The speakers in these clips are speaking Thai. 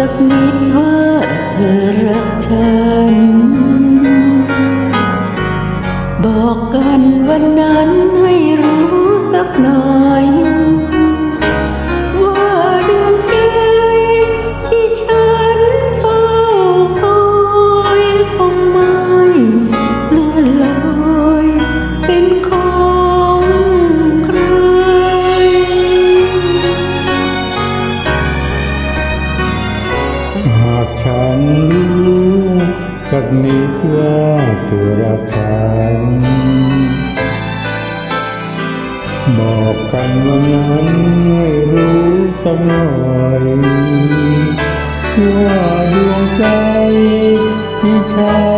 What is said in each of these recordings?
สักนิดว่าเธอรักฉัน ที่รักฉันบอกกันวันนั้นไม่รู้สักหน่อยว่าดวงใจที่ฉัน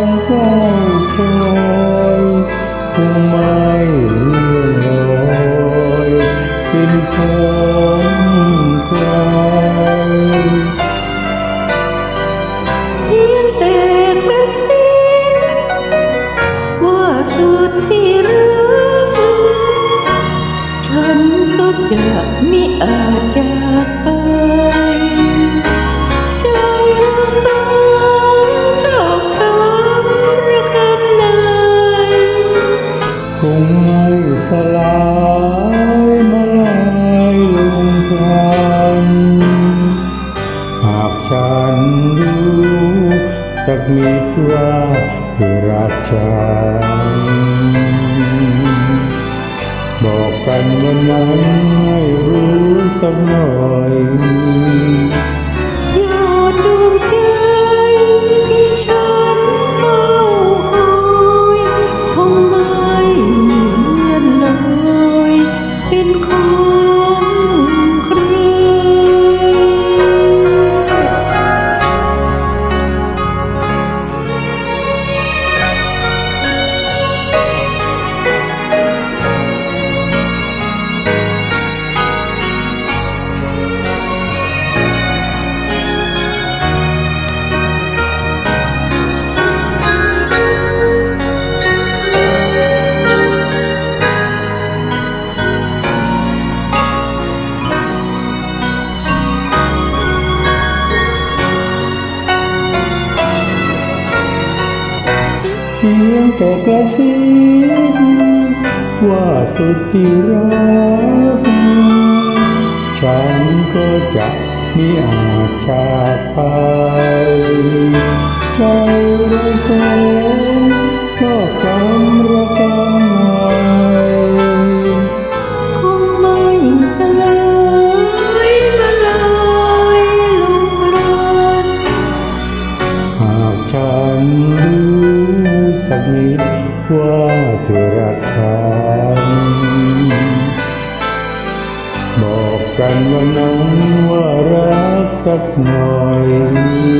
ตักมีว่าเธอรักฉันบอกกันวันนั้นให้รู้สักหน่อย ก็กระซิบว่าสุดที่รัก ฉันก็จะไม่อาจจากไปใจเราสองก็กำลัง khắp nơi